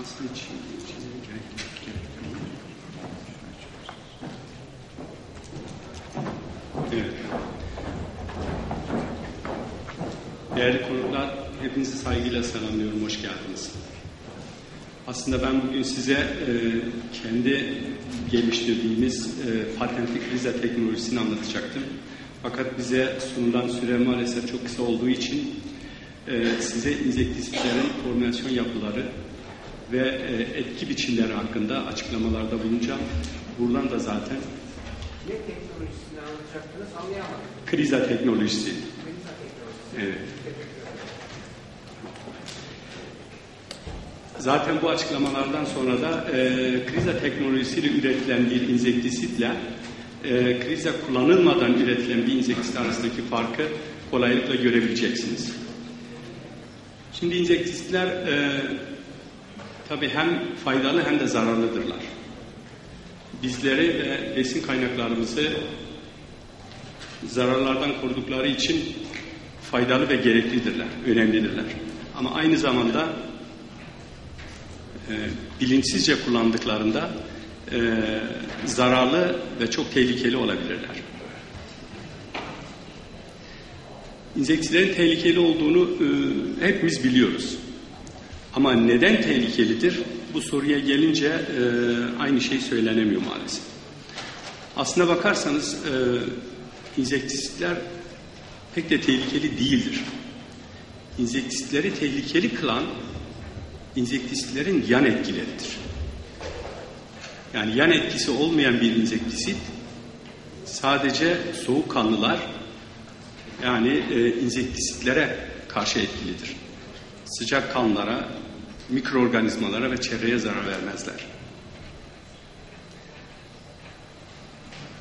yok. Gerek yok. Evet. Değerli konuklar, hepinizi saygıyla selamlıyorum. Hoş geldiniz. Aslında ben bugün size e, kendi geliştirdiğimiz e, patentli krize teknolojisini anlatacaktım. Fakat bize sunulan süre maalesef çok kısa olduğu için e, size insektisitlerin formülasyon yapıları ve e, etki biçimleri hakkında açıklamalarda bulunacağım. Buradan da zaten Ne teknolojisini anlatacaktınız anlayamadım. kriza teknolojisi. Melisa teknolojisi. Evet. Zaten bu açıklamalardan sonra da e, kriza teknolojisiyle üretilen bir insektisitle e, kriza kullanılmadan üretilen bir insektisit arasındaki farkı kolaylıkla görebileceksiniz. Şimdi insektisitler e, tabi hem faydalı hem de zararlıdırlar. Bizleri ve besin kaynaklarımızı zararlardan korudukları için faydalı ve gereklidirler, önemlidirler. Ama aynı zamanda e, bilinçsizce kullandıklarında e, zararlı ve çok tehlikeli olabilirler. İnsektislerin tehlikeli olduğunu e, hepimiz biliyoruz. Ama neden tehlikelidir? Bu soruya gelince e, aynı şey söylenemiyor maalesef. Aslına bakarsanız e, insektisitler pek de tehlikeli değildir. İnsektisitleri tehlikeli kılan insektisitlerin yan etkileridir. Yani yan etkisi olmayan bir insektisit sadece soğukkanlılar yani e, insektisitlere karşı etkilidir. Sıcak kanlara, mikroorganizmalara ve çevreye zarar vermezler.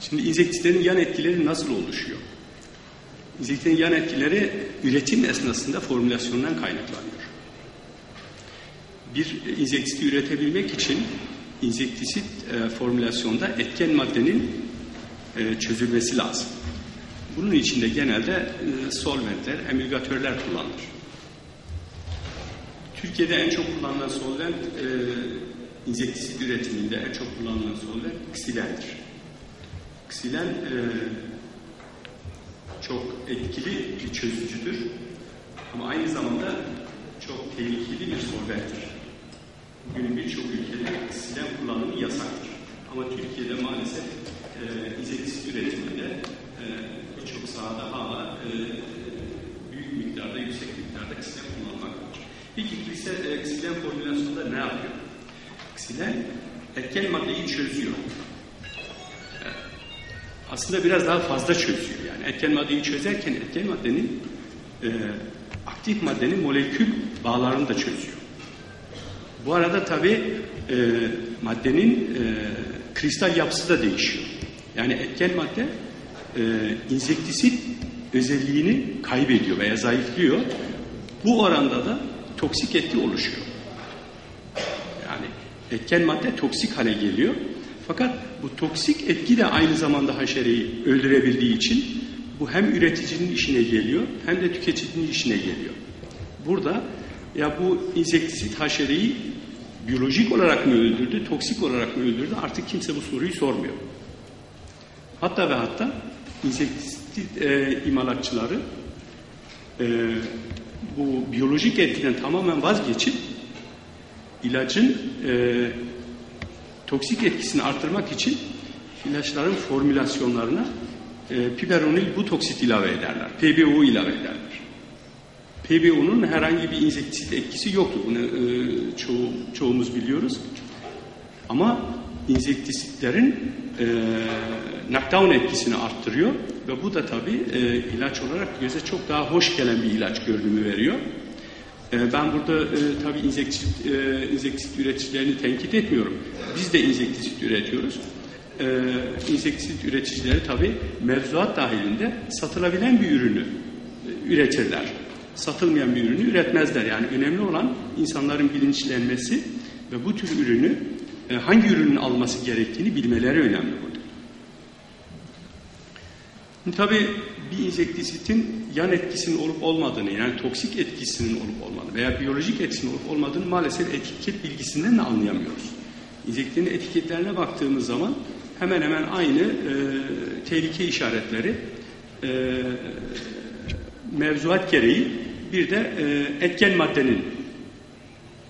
Şimdi insektisitlerin yan etkileri nasıl oluşuyor? İnsektisitlerin yan etkileri üretim esnasında formülasyondan kaynaklanıyor. Bir insektisiti üretebilmek için insektisit e, formülasyonda etken maddenin e, çözülmesi lazım. Bunun için de genelde e, solventler, emülgatörler kullanılır. Türkiye'de en çok kullanılan solvent e, insektisit üretiminde en çok kullanılan solvent ksilendir. Ksilen e, çok etkili bir çözücüdür ama aynı zamanda çok tehlikeli bir solventtir. Bugünün birçok ülkede ksilen kullanımı yasaktır. Ama Türkiye'de maalesef e, insektisit üretiminde e, birçok sahada hala e, büyük miktarda, yüksek miktarda ksilen kullanılmaktadır. Peki ksilen, e, ksilen formülasyonunda ne yapıyor? Ksilen etken maddeyi çözüyor. E, aslında biraz daha fazla çözüyor. Yani etken maddeyi çözerken etken maddenin e, aktif maddenin molekül bağlarını da çözüyor. Bu arada tabi e, maddenin e, kristal yapısı da değişiyor. Yani etken madde e, insektisit özelliğini kaybediyor veya zayıflıyor. Bu oranda da toksik etki oluşuyor. Yani etken madde toksik hale geliyor. Fakat bu toksik etki de aynı zamanda haşereyi öldürebildiği için bu hem üreticinin işine geliyor hem de tüketicinin işine geliyor. Burada ya bu insektisit haşereyi biyolojik olarak mı öldürdü, toksik olarak mı öldürdü artık kimse bu soruyu sormuyor. Hatta ve hatta insektisit e, imalatçıları e, bu biyolojik etkiden tamamen vazgeçip ilacın e, toksik etkisini artırmak için ilaçların formülasyonlarına e, piperonil butoksit ilave ederler. PBO ilave ederler. PBO'nun herhangi bir insektisit etkisi yoktur. Bunu e, çoğu, çoğumuz biliyoruz. Ama insektisitlerin e, knockdown etkisini arttırıyor ve bu da tabi e, ilaç olarak göze çok daha hoş gelen bir ilaç görünümü veriyor. E, ben burada e, tabi insektisit, e, insektisit üreticilerini tenkit etmiyorum. Biz de insektisit üretiyoruz. E, insektisit üreticileri tabi mevzuat dahilinde satılabilen bir ürünü e, üretirler satılmayan bir ürünü üretmezler. Yani önemli olan insanların bilinçlenmesi ve bu tür ürünü e, hangi ürünün alması gerektiğini bilmeleri önemli burada. Tabi bir insektisitin yan etkisinin olup olmadığını yani toksik etkisinin olup olmadığını veya biyolojik etkisinin olup olmadığını maalesef etiket bilgisinden de anlayamıyoruz. İnsektin etiketlerine baktığımız zaman hemen hemen aynı e, tehlike işaretleri e, mevzuat gereği bir de e, etken maddenin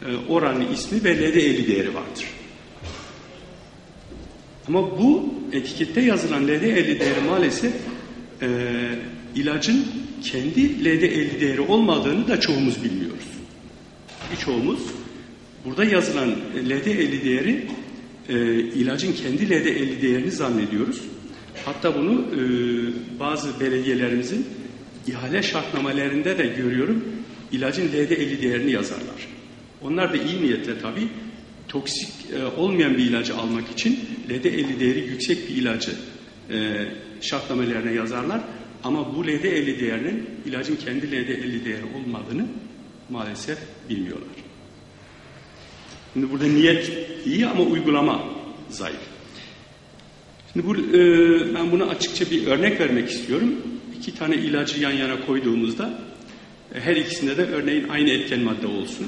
e, oranı ismi ve LD50 değeri vardır. Ama bu etikette yazılan LD50 değeri maalesef e, ilacın kendi LD50 değeri olmadığını da çoğumuz bilmiyoruz. Birçoğumuz burada yazılan LD50 değeri e, ilacın kendi LD50 değerini zannediyoruz. Hatta bunu e, bazı belediyelerimizin ihale şartnamalarında da görüyorum ilacın LD50 değerini yazarlar. Onlar da iyi niyetle tabii toksik e, olmayan bir ilacı almak için LD50 değeri yüksek bir ilacı e, şartlamalarına yazarlar. Ama bu LD50 değerinin ilacın kendi LD50 değeri olmadığını maalesef bilmiyorlar. Şimdi burada niyet iyi ama uygulama zayıf. Şimdi bu, e, ben buna açıkça bir örnek vermek istiyorum. İki tane ilacı yan yana koyduğumuzda e, her ikisinde de örneğin aynı etken madde olsun,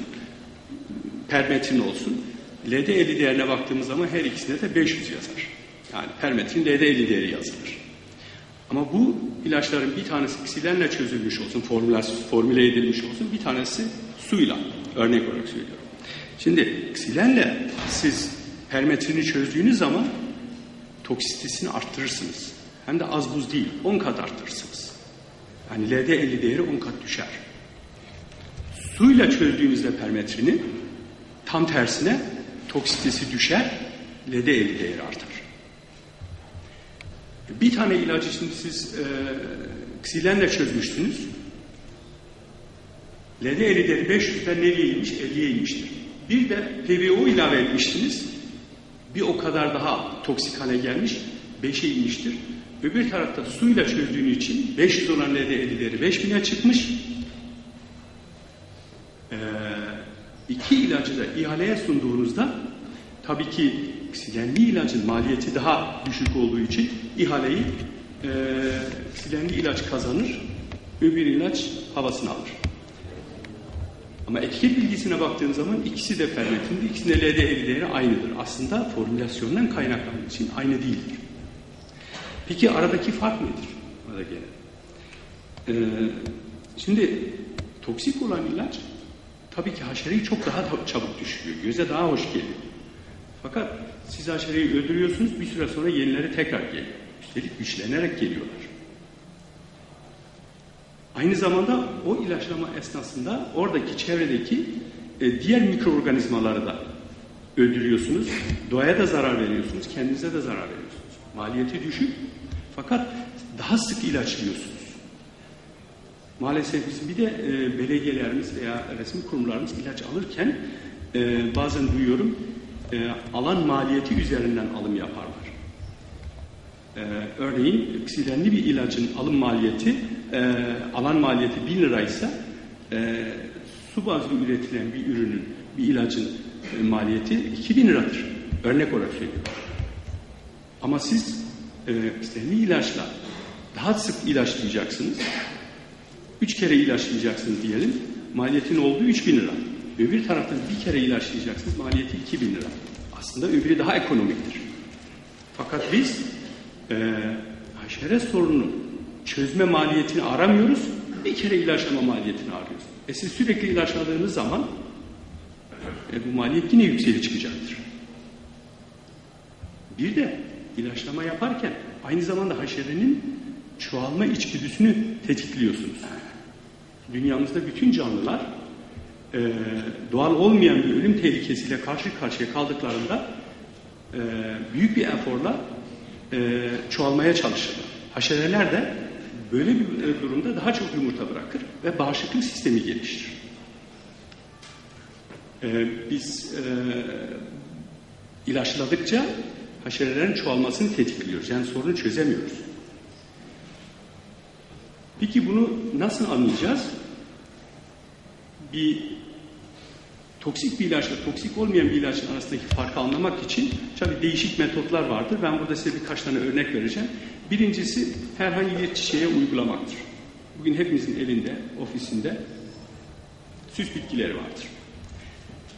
permetrin olsun. LD50 değerine baktığımız zaman her ikisinde de 500 yazar. Yani permetrin LD50 değeri yazılır. Ama bu ilaçların bir tanesi ksilenle çözülmüş olsun, formüle edilmiş olsun, bir tanesi suyla. Örnek olarak söylüyorum. Şimdi ksilenle siz permetrini çözdüğünüz zaman toksitesini arttırırsınız. Hem de az buz değil, 10 kat arttırırsınız. Yani LD50 değeri 10 kat düşer. Suyla çözdüğünüzde permetrini tam tersine toksitesi düşer, LD50 değeri artar. Bir tane ilacı şimdi siz e, ksilenle çözmüşsünüz. LD50 değeri 500'den nereye inmiş? 50'ye inmiştir. Bir de PVO ilave etmiştiniz. Bir o kadar daha toksik hale gelmiş. 5'e inmiştir. Öbür tarafta suyla çözdüğün için 500 olan LD50 değeri 5000'e çıkmış. Ee, iki ilacı da ihaleye sunduğunuzda tabii ki silenli ilacın maliyeti daha düşük olduğu için ihaleyi e, silenli ilaç kazanır, öbür ilaç havasını alır. Ama etiket bilgisine baktığın zaman ikisi de fermentinde, ikisinde LD50 değeri aynıdır. Aslında formülasyondan kaynaklandığı için aynı değildir. Peki aradaki fark nedir? Arada gene. Ee, şimdi toksik olan ilaç tabii ki haşereyi çok daha çabuk düşürüyor. Göze daha hoş geliyor. Fakat siz haşereyi öldürüyorsunuz bir süre sonra yenileri tekrar geliyor. Üstelik güçlenerek geliyorlar. Aynı zamanda o ilaçlama esnasında oradaki çevredeki e, diğer mikroorganizmaları da öldürüyorsunuz. Doğaya da zarar veriyorsunuz, kendinize de zarar veriyorsunuz. Maliyeti düşük fakat daha sık ilaçlıyorsunuz. Maalesef biz bir de e, belediyelerimiz veya resmi kurumlarımız ilaç alırken e, bazen duyuyorum e, alan maliyeti üzerinden alım yaparlar. E, örneğin ksilenli bir ilacın alım maliyeti e, alan maliyeti 1000 liraysa e, su bazlı üretilen bir ürünün bir ilacın e, maliyeti 2000 liradır. Örnek olarak söylüyorum. Ama siz e, ksilenli ilaçla daha sık ilaçlayacaksınız. Üç kere ilaçlayacaksınız diyelim. Maliyetin olduğu 3000 lira. Öbür taraftan bir kere ilaçlayacaksınız. Maliyeti 2000 lira. Aslında öbürü daha ekonomiktir. Fakat biz e, haşere sorunu çözme maliyetini aramıyoruz. Bir kere ilaçlama maliyetini arıyoruz. E siz sürekli ilaçladığınız zaman e, bu maliyet yine yükseli çıkacaktır. Bir de ilaçlama yaparken aynı zamanda haşerenin çoğalma içgüdüsünü tetikliyorsunuz. Dünyamızda bütün canlılar e, doğal olmayan bir ölüm tehlikesiyle karşı karşıya kaldıklarında e, büyük bir eforla e, çoğalmaya çalışırlar. Haşereler de böyle bir e, durumda daha çok yumurta bırakır ve bağışıklık sistemi gelişir. E, biz e, ilaçladıkça haşerelerin çoğalmasını tetikliyoruz. Yani sorunu çözemiyoruz. Peki bunu nasıl anlayacağız? Bir toksik bir ilaçla toksik olmayan bir ilaçın arasındaki farkı anlamak için tabii değişik metotlar vardır. Ben burada size birkaç tane örnek vereceğim. Birincisi herhangi bir çiçeğe uygulamaktır. Bugün hepimizin elinde, ofisinde süs bitkileri vardır.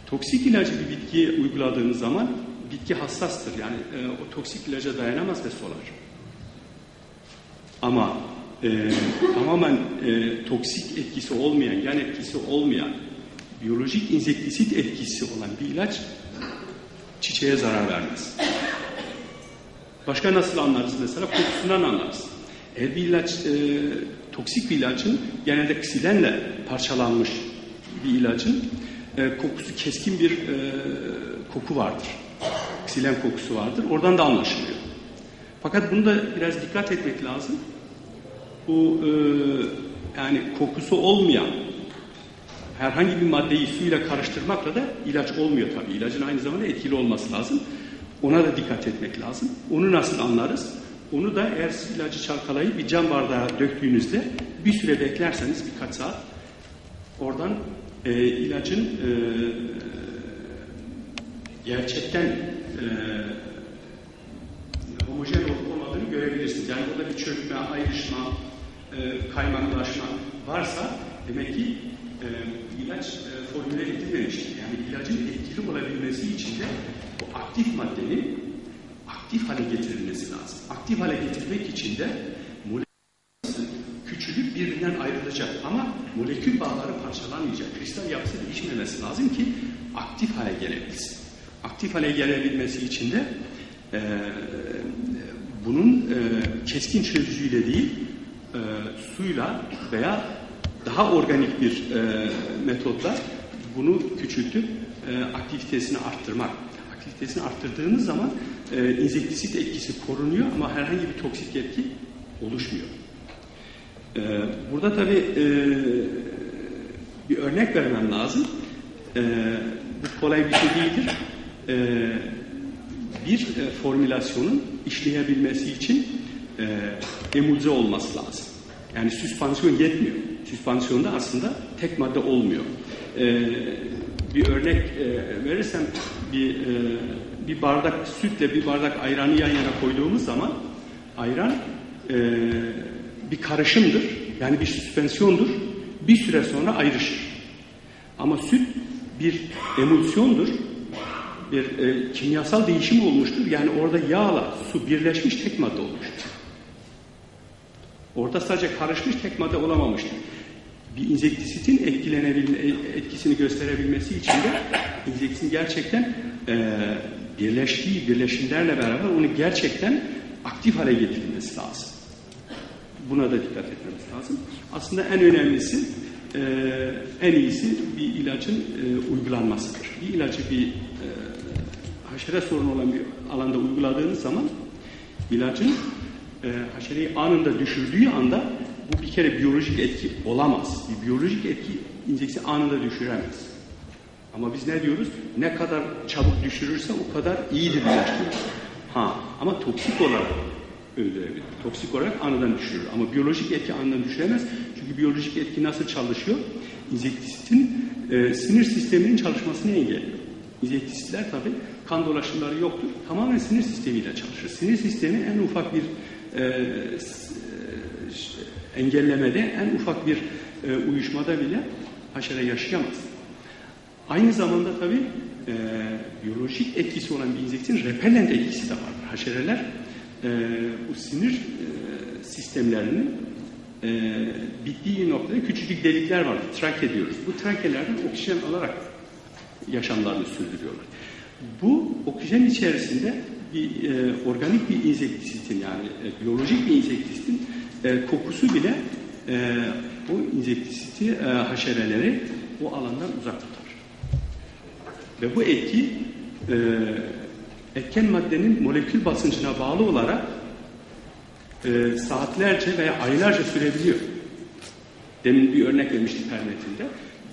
Toksik ilacı bir bitkiye uyguladığınız zaman bitki hassastır. Yani e, o toksik ilaca dayanamaz ve solar. Ama e, tamamen e, toksik etkisi olmayan, yan etkisi olmayan, biyolojik insektisit etkisi olan bir ilaç çiçeğe zarar vermez. Başka nasıl anlarız mesela? Kokusundan anlarız. Eğer bir ilaç, e, toksik bir ilacın genelde ksilenle parçalanmış bir ilacın e, kokusu keskin bir e, koku vardır. Ksilen kokusu vardır. Oradan da anlaşılıyor. Fakat bunu da biraz dikkat etmek lazım. Bu e, yani kokusu olmayan herhangi bir maddeyi suyla karıştırmakla da ilaç olmuyor tabii. İlacın aynı zamanda etkili olması lazım. Ona da dikkat etmek lazım. Onu nasıl anlarız? Onu da eğer siz ilacı çalkalayıp bir cam bardağa döktüğünüzde bir süre beklerseniz birkaç saat oradan e, ilacın e, gerçekten e, homojen olup olmadığını görebilirsiniz. Yani burada bir çökme, ayrışma, e, kaymaklaşma varsa demek ki e, ilaç e, formüle edilmemiştir. Yani ilacın etkili olabilmesi için de bu aktif maddenin aktif hale getirilmesi lazım. Aktif hale getirmek için de molekül küçülüp birbirinden ayrılacak ama molekül bağları parçalanmayacak. Kristal yapısı değişmemesi lazım ki aktif hale gelebilsin. Aktif hale gelebilmesi için de e, bunun e, keskin çözücüyle değil e, suyla veya daha organik bir e, metotla bunu küçültüp e, aktivitesini arttırmak. Aktivitesini arttırdığınız zaman e, insektisit etkisi korunuyor ama herhangi bir toksik etki oluşmuyor. E, burada tabi e, bir örnek vermem lazım. E, bu kolay bir şey değildir. E, bir e, formülasyonun işleyebilmesi için e, emulze olması lazım. Yani süspansiyon yetmiyor. Süspansiyonda aslında tek madde olmuyor. E, bir örnek e, verirsem bir e, bir bardak sütle bir bardak ayranı yan yana koyduğumuz zaman ayran e, bir karışımdır. Yani bir süspansiyondur. Bir süre sonra ayrışır. Ama süt bir emulsiyondur. Bir e, kimyasal değişim olmuştur. Yani orada yağla su birleşmiş tek madde olmuştur. Orada sadece karışmış tek madde olamamıştır. Bir insektisitin etkilenebilme, etkisini gösterebilmesi için de insektisin gerçekten e, birleştiği birleşimlerle beraber onu gerçekten aktif hale getirilmesi lazım. Buna da dikkat etmemiz lazım. Aslında en önemlisi, e, en iyisi bir ilacın e, uygulanmasıdır. Bir ilacı bir e, haşere sorunu olan bir alanda uyguladığınız zaman ilacın e, haşereyi anında düşürdüğü anda bu bir kere biyolojik etki olamaz. Bir biyolojik etki injeksiyon anında düşüremez. Ama biz ne diyoruz? Ne kadar çabuk düşürürse o kadar iyidir ilaç diyoruz. Ha, ama toksik olarak öldürebilir. Toksik olarak anından düşürür. Ama biyolojik etki anından düşüremez. Çünkü biyolojik etki nasıl çalışıyor? İnjektisitin e, sinir sisteminin çalışmasını engelliyor. İnjektisitler tabi kan dolaşımları yoktur. Tamamen sinir sistemiyle çalışır. Sinir sistemi en ufak bir e, engellemede, en ufak bir e, uyuşmada bile haşere yaşayamaz. Aynı zamanda tabi e, biyolojik etkisi olan bir insektin repellent etkisi de vardır. Haşereler e, bu sinir e, sistemlerinin e, bittiği noktada küçücük delikler vardır. Trake diyoruz. Bu trakelerden oksijen alarak yaşamlarını sürdürüyorlar. Bu oksijen içerisinde bir e, organik bir insektisitin yani e, biyolojik bir insektisitin e, kokusu bile e, o insektisiti e, haşereleri o alandan uzak tutar. Ve bu etki e, etken maddenin molekül basıncına bağlı olarak e, saatlerce veya aylarca sürebiliyor. Demin bir örnek vermiştik permetinde.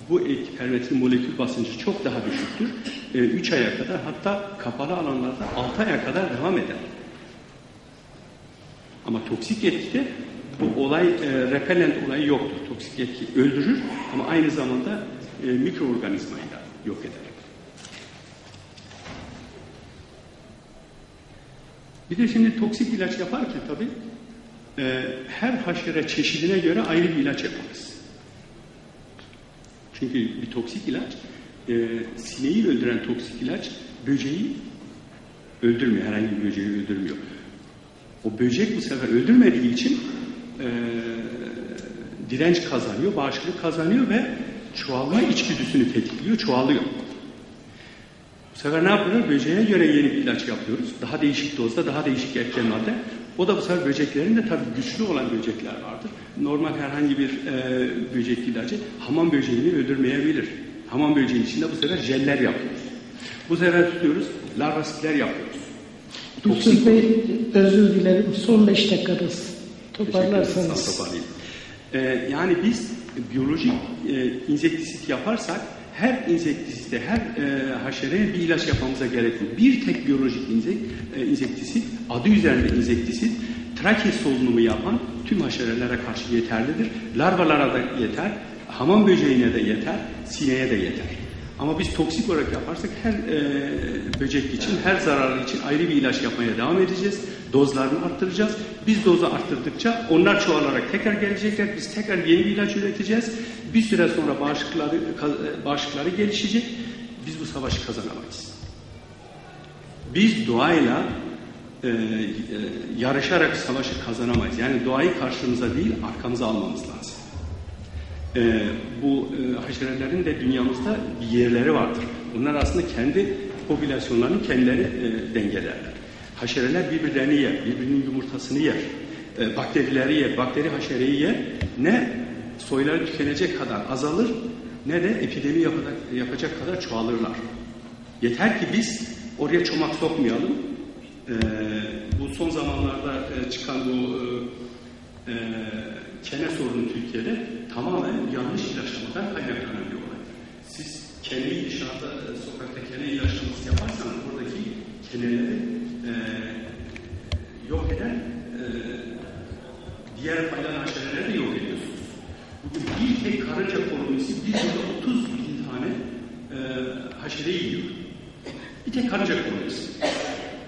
Bu etki permetin molekül basıncı çok daha düşüktür. 3 e, aya kadar hatta kapalı alanlarda 6 aya kadar devam eder. Ama toksik etkide bu olay e, repellent olayı yoktur. Toksik etki öldürür ama aynı zamanda e, mikroorganizmayı da yok eder. Bir de şimdi toksik ilaç yaparken tabii e, her haşere çeşidine göre ayrı bir ilaç yaparız. Çünkü bir toksik ilaç, e, sineği öldüren toksik ilaç böceği öldürmüyor, herhangi bir böceği öldürmüyor. O böcek bu sefer öldürmediği için e, direnç kazanıyor, bağışıklık kazanıyor ve çoğalma içgüdüsünü tetikliyor, çoğalıyor. Bu sefer ne yapıyoruz? Böceğe göre yeni bir ilaç yapıyoruz. Daha değişik dozda, daha değişik etken. O da bu sefer böceklerin de tabii güçlü olan böcekler vardır. Normal herhangi bir e, böcek ilacı hamam böceğini öldürmeyebilir. Hamam böceğinin içinde bu sefer jeller yapıyoruz. Bu sefer tutuyoruz, larvasitler yapıyoruz. Yusuf Bey özür dilerim. Son beş dakikanız. Toparlarsanız. toparlayayım. Ee, yani biz biyolojik e, insektisit yaparsak her insektisite, her e, haşereye bir ilaç yapmamıza gerek yok. Bir tek biyolojik insek, e, insektisit, adı üzerinde insektisit, trake solunumu yapan tüm haşerelere karşı yeterlidir. Larvalara da yeter, hamam böceğine de yeter, sineğe de yeter. Ama biz toksik olarak yaparsak her e, böcek için, her zararlı için ayrı bir ilaç yapmaya devam edeceğiz. Dozlarını arttıracağız. Biz dozu arttırdıkça onlar çoğalarak tekrar gelecekler. Biz tekrar yeni bir ilaç üreteceğiz. Bir süre sonra bağışıkları, ka- bağışıkları gelişecek. Biz bu savaşı kazanamayız. Biz doğayla e, e, yarışarak savaşı kazanamayız. Yani doğayı karşımıza değil arkamıza almamız lazım. E, bu e, haşerelerin de dünyamızda bir yerleri vardır. Bunlar aslında kendi popülasyonlarını kendileri e, dengelerler. Haşereler birbirlerini yer, birbirinin yumurtasını yer, e, bakterileri yer, bakteri haşereyi yer. Ne soyları tükenecek kadar azalır ne de epidemi yapacak, yapacak kadar çoğalırlar. Yeter ki biz oraya çomak sokmayalım. E, bu son zamanlarda e, çıkan bu e, e, kene sorunu Türkiye'de tamamen yanlış ilaçlamadan kaynaklanan bir olay. Siz keneyi dışarıda e, sokakta kene ilaçlaması yaparsanız buradaki keneleri e, yok eden e, diğer faydalı haşereleri de yok ediyorsunuz. Bugün bir tek karınca kolonisi bir yılda 30 bin tane e, haşere yiyor. Bir tek karınca kolonisi.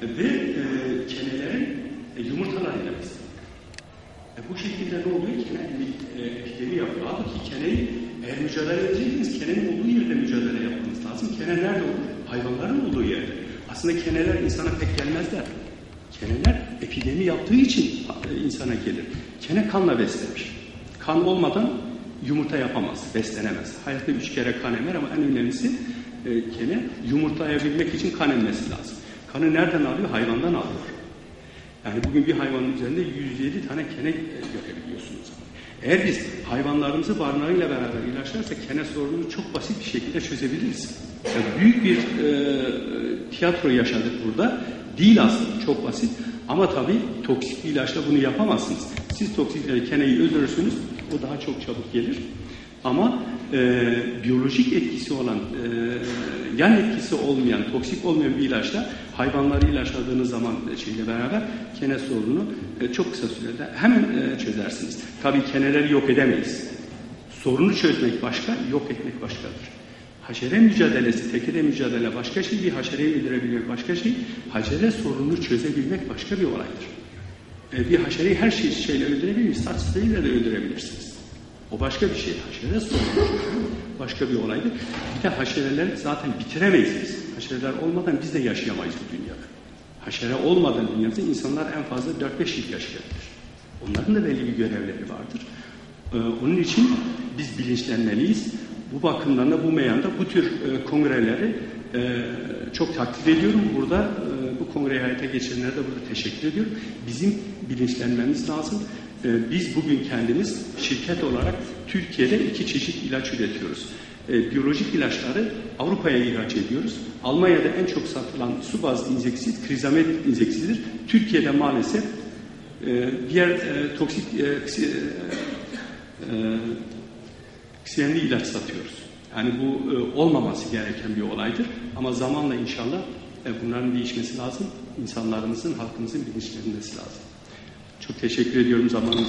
Ve e, kenelerin e, yumurtalarıyla besleniyor. E bu şekilde ne oluyor? Kene e, epidemi yapıyor. Halbuki keneyi eğer mücadele edeceksiniz, kenenin olduğu yerde mücadele yapmanız lazım. Kene nerede olur? Hayvanların olduğu yerde. Aslında keneler insana pek gelmezler. Keneler epidemi yaptığı için e, insana gelir. Kene kanla beslenir. Kan olmadan yumurta yapamaz, beslenemez. Hayatta üç kere kan emer ama en önemlisi e, kene yumurtayabilmek için kan emmesi lazım. Kanı nereden alıyor? Hayvandan alıyor. Yani bugün bir hayvanın üzerinde 107 tane kene görebiliyorsunuz. Eğer biz hayvanlarımızı barınağıyla beraber ilaçlarsak kene sorununu çok basit bir şekilde çözebiliriz. Yani büyük bir e, tiyatro yaşadık burada. Değil aslında çok basit. Ama tabii toksik bir ilaçla bunu yapamazsınız. Siz toksik bir keneyi öldürürsünüz, o daha çok çabuk gelir. Ama e, biyolojik etkisi olan, e, yan etkisi olmayan, toksik olmayan bir ilaçla hayvanları ilaçladığınız zaman şeyle beraber kene sorununu e, çok kısa sürede hemen e, çözersiniz. Tabii keneleri yok edemeyiz. Sorunu çözmek başka, yok etmek başkadır. Haşere mücadelesi, tekede mücadele başka şey, bir haşereyi öldürebilmek başka şey, haşere sorununu çözebilmek başka bir olaydır. E, bir haşereyi her şey, şeyle öldürebilir? Saç spreyle de öldürebilirsiniz. O başka bir şey. Haşere sorunu başka bir olaydır. Bir de haşereleri zaten bitiremeyiz biz. Haşereler olmadan biz de yaşayamayız bu dünyada. Haşere olmadan dünyada insanlar en fazla 4-5 yıl yaşayabilir. Onların da belli bir görevleri vardır. Ee, onun için biz bilinçlenmeliyiz. Bu bakımdan da bu meyanda bu tür e, kongreleri e, çok takdir ediyorum. Burada e, bu kongreyi hayata geçirenlere de burada teşekkür ediyorum. Bizim bilinçlenmemiz lazım. E, biz bugün kendimiz şirket olarak Türkiye'de iki çeşit ilaç üretiyoruz. E, biyolojik ilaçları Avrupa'ya ihraç ediyoruz. Almanya'da en çok satılan su bazlı inseksit krizamet inseksitidir. Türkiye'de maalesef e, diğer e, toksik e, ksi- e, ksiyenli ilaç satıyoruz. Yani bu olmaması gereken bir olaydır. Ama zamanla inşallah bunların değişmesi lazım. İnsanlarımızın, halkımızın bilinçlenmesi lazım. Çok teşekkür ediyorum zamanınız.